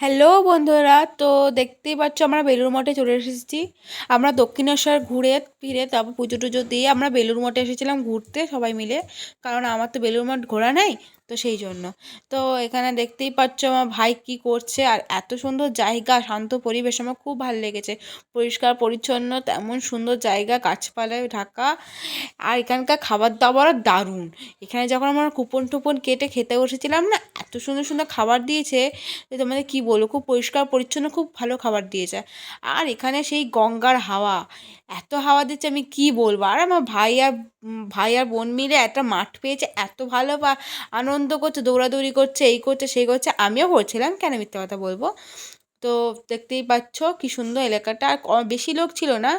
Hello বন্ধুরা, তো দেখতেই পাচ্ছ আমরা বেলুর মঠে চলে এসেছি। আমরা দক্ষিণেশ্বর ঘুরে ফিরে তারপর পুজো টুজো দিয়ে আমরা বেলুর মঠে এসেছিলাম ঘুরতে সবাই মিলে, কারণ আমার তো বেলুর মঠ ঘোরা নেই, তো সেই জন্য। তো এখানে দেখতেই পাচ্ছ আমার ভাই কি করছে, আর এত সুন্দর জায়গা, শান্ত পরিবেশ, আমার খুব ভালো লেগেছে। পরিষ্কার, পরিচ্ছন্ন, তেমন সুন্দর জায়গা, গাছপালায় ঢাকা, আর এখানকার খাবার দাবারও দারুণ। এখানে যখন আমরা কুপন টুপন কেটে খেতে বসেছিলাম না এত সুন্দর সুন্দর খাবার দিয়েছে যে তোমাদের কী বলব, খুব পরিষ্কার, পরিচ্ছন্ন, খুব ভালো খাবার দিয়েছে। আর এখানে সেই গঙ্গার হাওয়া, এত হাওয়া দিচ্ছে আমি কী বলব? আর আমার ভাই আর ভাই আর বোন মিলে একটা মাঠ পেয়েছে, এত ভালো বা আনন্দ করছে, দৌড়াদৌড়ি করছে, এই করছে, সেই করছে, আমিও করছিলাম কেন মিথ্যে কথা বলব? তো দেখতেই পাচ্ছ কি সুন্দর এলাকাটা, আর বেশি লোক ছিল না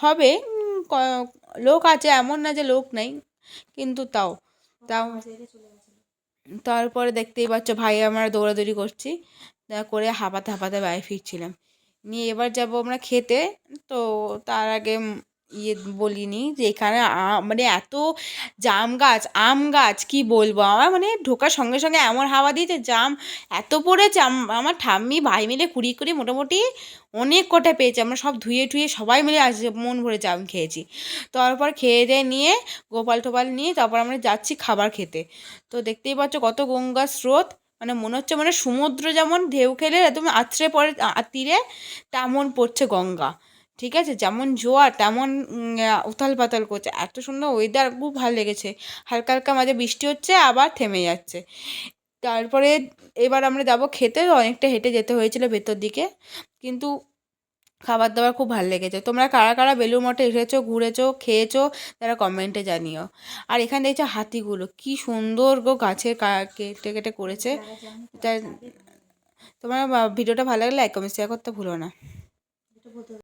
হবে লোক আছে এমন না যে লোক নেই, কিন্তু তাও তাও তারপরে দেখতেই পাচ্ছ ভাই আমরা দৌড়াদৌড়ি করছি। করে হাঁপাতে হাঁপাতে বাড়ি ফিরছিলাম। নিয়ে এবার যাব আমরা খেতে। তো তার আগে ইয়ে বলিনি যে এখানে মানে এত জাম গাছ, আম গাছ, কি বলব? আমার মানে ঢোকার সঙ্গে সঙ্গে এমন হাওয়া দিয়েছে জাম এত পড়েছে। আম- আমার ঠাম্মি ভাই মিলে কুড়ি কুড়ি মোটামুটি অনেক কটা পেয়েছে। আমরা সব ধুয়ে টুয়ে সবাই মিলে আজ মন ভরে জাম খেয়েছি। তারপর খেয়ে দিয়ে নিয়ে গোপাল টোপাল নিয়ে তারপর আমরা যাচ্ছি খাবার খেতে। তো দেখতেই পাচ্ছ কত গঙ্গার স্রোত। মানে মনে হচ্ছে মানে সমুদ্র যেমন ঢেউ খেলে একদম আছড়ে পড়ে তীরে তেমন পড়ছে গঙ্গা। ঠিক আছে? যেমন জোয়ার, তেমন উথাল পাতাল করছে। এত সুন্দর ওয়েদার খুব ভালো লেগেছে। হালকা হালকা মাঝে বৃষ্টি হচ্ছে, আবার থেমে যাচ্ছে। তারপরে এবার আমরা যাব খেতে অনেকটা হেঁটে যেতে হয়েছিল ভেতর দিকে। কিন্তু খাবার দাবার খুব ভালো লেগেছে। তোমরা কারা কারা বেলুড় মঠে এসেছ, ঘুরেছো, খেয়েছো, তারা কমেন্টে জানিও। আর এখানে দেখছ হাতিগুলো, কি সুন্দর গো গাছের কেটে কেটে করেছে। তোমার ভিডিওটা ভালো লাগলে লাইক কমেন্ট শেয়ার করতে ভুলো না।